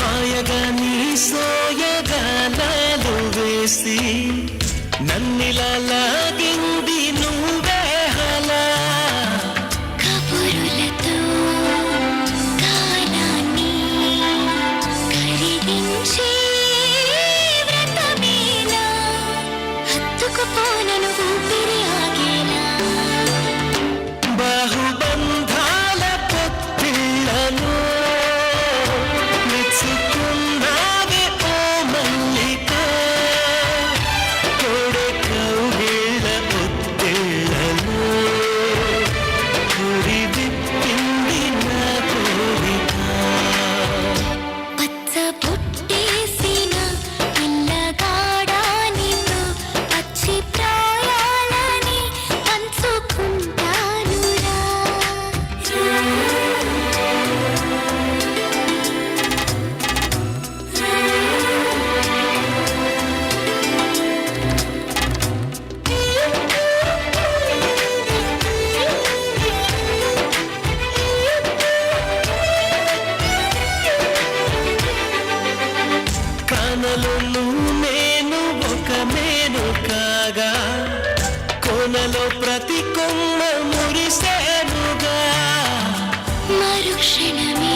మాయగా నీ సోయగా సోయగానాలు వేసి నన్నిలా లాగింది Chez l'ami